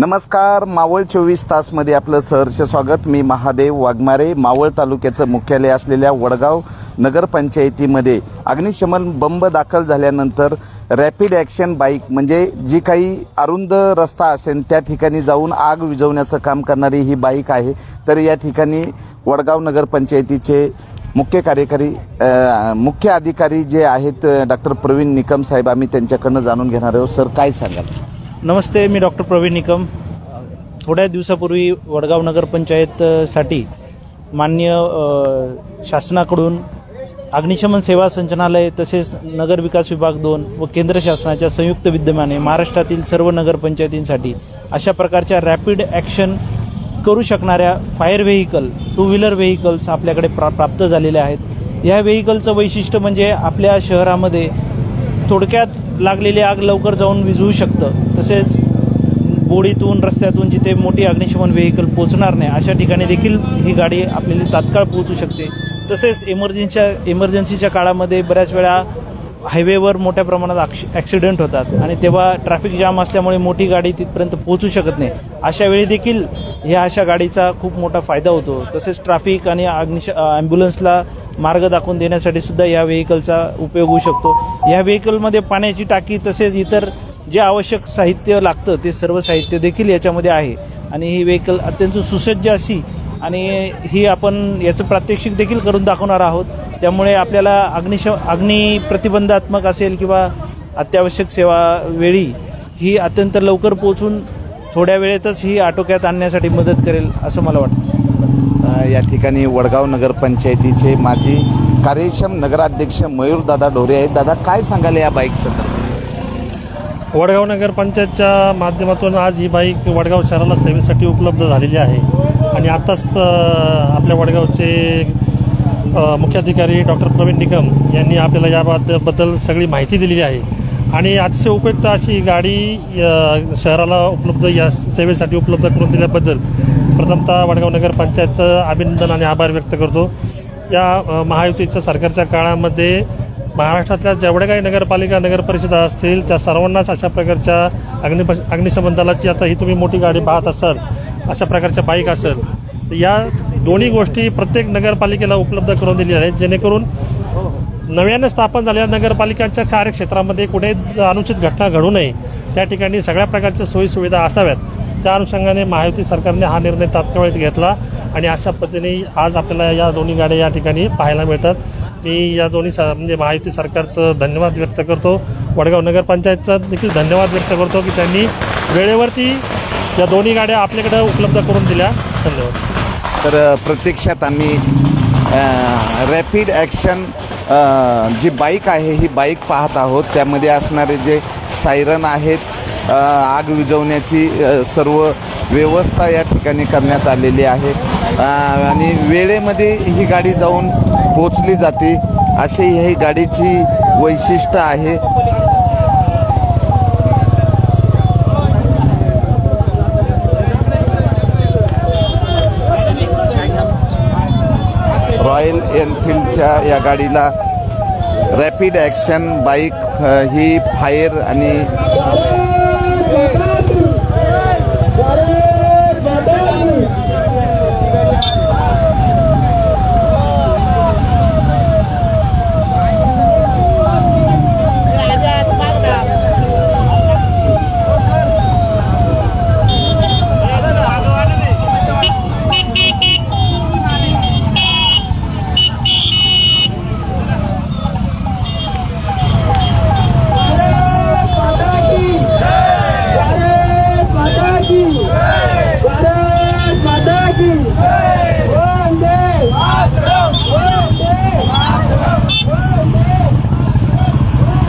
नमस्कार मावळ चोवीस तासमध्ये आपलं सहर्ष स्वागत. मी महादेव वाघमारे मावळ तालुक्याचं मुख्यालय असलेल्या वडगाव नगरपंचायतीमध्ये अग्निशमन बंब दाखल झाल्यानंतर रॅपिड ॲक्शन बाईक म्हणजे जी काही अरुंद रस्ता असेल त्या ठिकाणी जाऊन आग विझवण्याचं काम करणारी ही बाईक आहे. तर या ठिकाणी वडगाव नगरपंचायतीचे मुख्य कार्यकारी मुख्य अधिकारी जे आहेत डॉक्टर प्रवीण निकम साहेब आम्ही त्यांच्याकडनं जाणून घेणार आहोत. सर काय सांगाल? नमस्ते मी डॉक्टर प्रवीण निकम. थोड्या दिवसापूर्वी वडगाव नगरपंचायतसाठी मान्य शासनाकडून अग्निशमन सेवा संचालनालय तसेच नगर विकास विभाग दोन व केंद्र शासनाच्या संयुक्त विद्यमाने महाराष्ट्रातील सर्व नगरपंचायतींसाठी अशा प्रकारच्या रॅपिड ॲक्शन करू शकणाऱ्या fire vehicle two wheeler vehicles आपल्याकडे प्रा प्राप्त झालेल्या आहेत. या व्हेकलचं वैशिष्ट्य म्हणजे आपल्या शहरामध्ये थोडक्यात लागलेली आग लवकर जाऊन विझवू शकतं. तसेच बोडीतून रस्त्यातून जिथे मोठी अग्निशमन व्हेकल पोहोचणार नाही अशा ठिकाणी देखील ही गाडी आपल्याला तात्काळ पोहोचू शकते. तसेच इमर्जन्सीच्या इमर्जन्सीच्या काळामध्ये बऱ्याच वेळा हायवेवर मोठ्या प्रमाणात ॲक्श ॲक्सिडेंट होतात. आणि तेव्हा ट्रॅफिक जाम असल्यामुळे मोठी गाडी तिथपर्यंत पोहोचू शकत नाही. अशा वेळी देखील ह्या अशा गाडीचा खूप मोठा फायदा होतो. तसेच ट्रॅफिक आणि अग्निश ॲम्ब्युलन्सला मार्ग दाखवून देण्यासाठी सुद्धा या व्हेकलचा उपयोग होऊ शकतो. या व्हेकलमध्ये पाण्याची टाकी तसेच इतर जे आवश्यक साहित्य लागतं ते सर्व साहित्य देखील याच्यामध्ये आहे. आणि ही व्हेकल अत्यंत सुसज्ज अशी आणि ही आपण याचं प्रात्यक्षिक देखील करून दाखवणार आहोत. त्यामुळे आपल्याला अग्निश अग्नि प्रतिबंधात्मक असेल किंवा अत्यावश्यक सेवा वेळी ही अत्यंत लवकर पोहोचून थोड्या वेळेतच ही आटोक्यात आणण्यासाठी मदत करेल असं मला वाटतं. या ठिकाणी वडगाव नगरपंचायतीचे माजी कार्यक्षम नगराध्यक्ष मयूरदादा ढोरे आहेत. दादा काय सांगाल या बाईक संदर्भात? वडगाव नगरपंचायतच्या माध्यमातून आज ही बाईक वडगाव शहराला सेवेसाठी उपलब्ध झालेली आहे. आणि आत्ताच अ, आपल्या वडगावचे मुख्याधिकारी डॉक्टर प्रवीण निकम यांनी आपल्याला याबाबतबद्दल सगळी माहिती दिलेली आहे. आणि अतिशय उपयुक्त अशी गाडी शहराला उपलब्ध या सेवेसाठी उपलब्ध करून दिल्याबद्दल प्रथमतः वडगाव नगरपंचायतचं अभिनंदन आणि आभार व्यक्त करतो. या महायुतीच्या सरकारच्या काळामध्ये महाराष्ट्रातल्या जेवढ्या काही नगरपालिका नगरपरिषदा असतील त्या सर्वांनाच अशा प्रकारच्या अग्निप अग्निशमन दलाची आता ही तुम्ही मोठी गाडी पाहत असाल अशा प्रकारच्या बाईक असेल या दोन्ही गोष्टी प्रत्येक नगरपालिकेला उपलब्ध करून दिलेल्या आहेत. जेणेकरून नव्याने स्थापन झालेल्या नगरपालिकांच्या कार्यक्षेत्रामध्ये कुठे अनुचित घटना घडू नये त्या ठिकाणी सगळ्या प्रकारच्या सोयीसुविधा असाव्यात. त्या अनुषंगाने महायुती सरकारने हा निर्णय तात्काळ घेतला आणि अशा पद्धतीने आज आपल्याला या दोन्ही गाड्या या ठिकाणी पाहायला मिळतात. मी या दोन्ही स म्हणजे महायुती सरकारचं धन्यवाद व्यक्त करतो. वडगाव नगरपंचायतचा देखील धन्यवाद व्यक्त करतो की त्यांनी वेळेवरती या दोन्ही गाड्या आपल्याकडे उपलब्ध करून दिल्या. धन्यवाद. तर प्रत्यक्षात आम्ही रॅपिड ॲक्शन जी बाईक आहे ही बाईक पाहत आहोत. त्यामध्ये असणारे जे सायरन आहेत आग विझवण्याची सर्व व्यवस्था या ठिकाणी करण्यात आलेली आहे. आणि वेळेमध्ये ही गाडी जाऊन पोचली जाते. अशी ही गाडीची वैशिष्ट्य आहे. रॉयल एनफिल्डच्या या गाडीला रॅपिड ॲक्शन बाईक ही फायर आणि